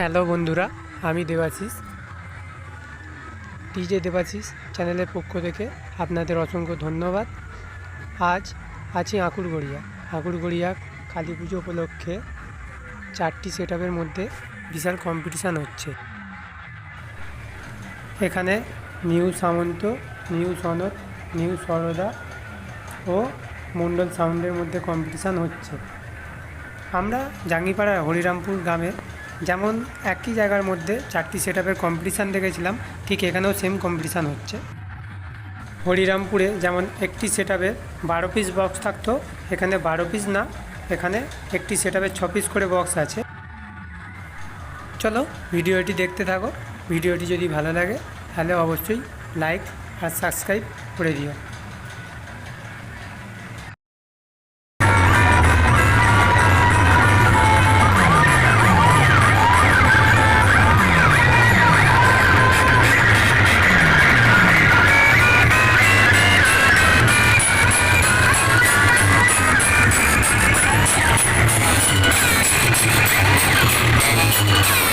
Hello বন্ধুরা, আমি Debashis. DJ Debashis চ্যানেলের পক্ষ থেকে আপনাদের অসংখ্য ধন্যবাদ। আজ আছি আঁকুড়গড়িয়া আঁকুড়গড়িয়া কালী পুজো উপলক্ষে চারটি সেট মধ্যে বিশাল কম্পিটিশান হচ্ছে। এখানে new Samanta, new Sanad new Sarada ও মণ্ডল সাউন্ডের মধ্যে কম্পিটিশান হচ্ছে। আমরা জাঙ্গিপাড়ার হরিরামপুর গ্রামের যেমন একই জায়গার মধ্যে চারটি সেট আপের কম্পিটিশান দেখেছিলাম, ঠিক এখানেও সেম কম্পিটিশান হচ্ছে। হরিরামপুরে যেমন একটি সেট আপের বারো পিস বক্স থাকতো, এখানে বারো পিস না, এখানে একটি সেট আপের ছ পিস করে বক্স আছে। চলো ভিডিওটি দেখতে থাকো, ভিডিওটি যদি ভালো লাগে, তাহলে অবশ্যই লাইক আর সাবস্ক্রাইব করে দিও। Yeah.